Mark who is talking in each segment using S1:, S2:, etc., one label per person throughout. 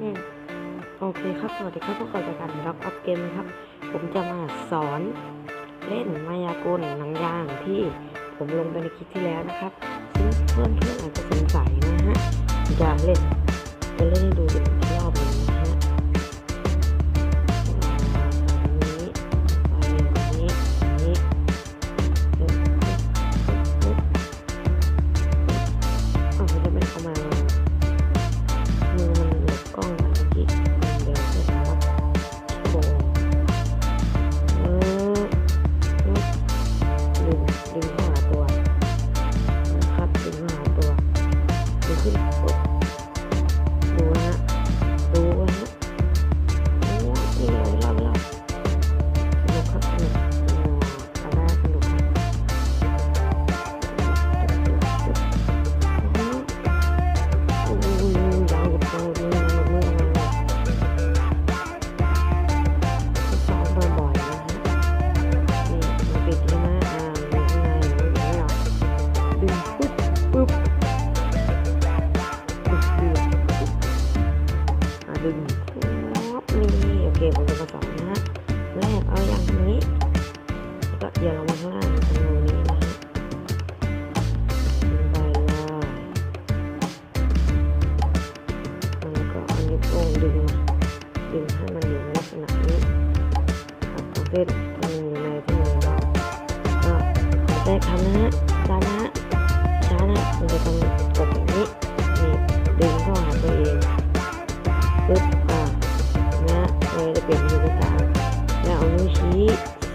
S1: อืมโอเคครับ สวัสดีครับพวกเราจากการล็อกอัพเกมนะครับ ผมจะมาสอนเล่นมายากลหนังยางที่ผมลงไปในคลิปที่แล้วนะครับซึ่งเพื่อนๆอาจจะสงสัยนะฮะจะเล่น ดึ ดึงนี่โอเคผมจะมาสอนนะฮะแรกเอาอย่างนี้แล้วก็เหยียดลงมาข้างล่างตรงนี้นะฮะไปเลยแล้วก็เอานิ้วโป้งดึงมาดึงให้มันอยู่ในลักษณะนี้ครับเส้นที่มันอยู่ในที่มือเราก็ขอแทำนะฮะช้านะฮะช้านะมันจะต้อ แล้ว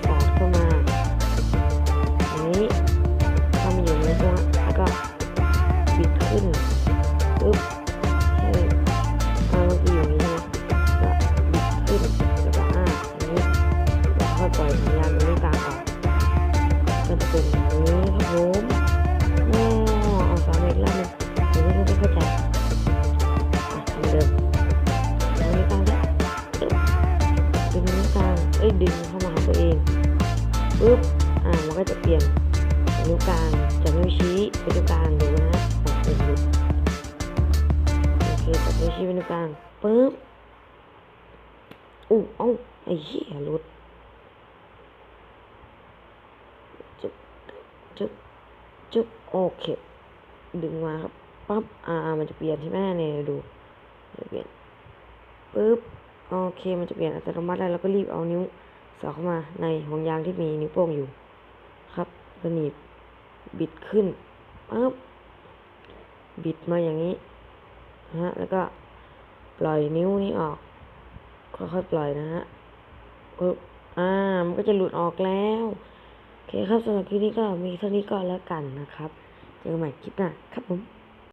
S1: อ้ยดึงเข้ามาหาตัวเองปึ๊บอ่ามันก็จะเปลี่ยนนิ้วกลางจากนิ้วชี้ไปนิ้วกลางดูนะฮะโอ้โหหลุดโอเคตัดนิ้วชี้เป็นนิ้วกลางปึ๊บอู้เอ้าไอ้เหี้ยหลุดจึ๊บจึ๊บจึ๊บโอเค ดึงมาครับปั๊บอ่ามันจะเปลี่ยนใช่ไหมเนี่ยดูจะเปลี่ยนปึ๊บ โอเคมันจะเปลี่ยนอัตโนมัติแล้วเราก็รีบเอานิ้วสอดเข้ามาในห่วงยางที่มีนิ้วโป้งอยู่ ครับก็หนีบบิดขึ้นปั๊บบิดมาอย่างนี้นะฮะแล้วก็ปล่อยนิ้วนี้ออกค่อยๆปล่อยนะฮะปึ๊บอ่ามันก็จะหลุดออกแล้วโอเคครับสำหรับคลิปนี้ก็มีเท่านี้ก็แล้วกันนะครับ เจอกันใหม่คลิปหน้าครับผม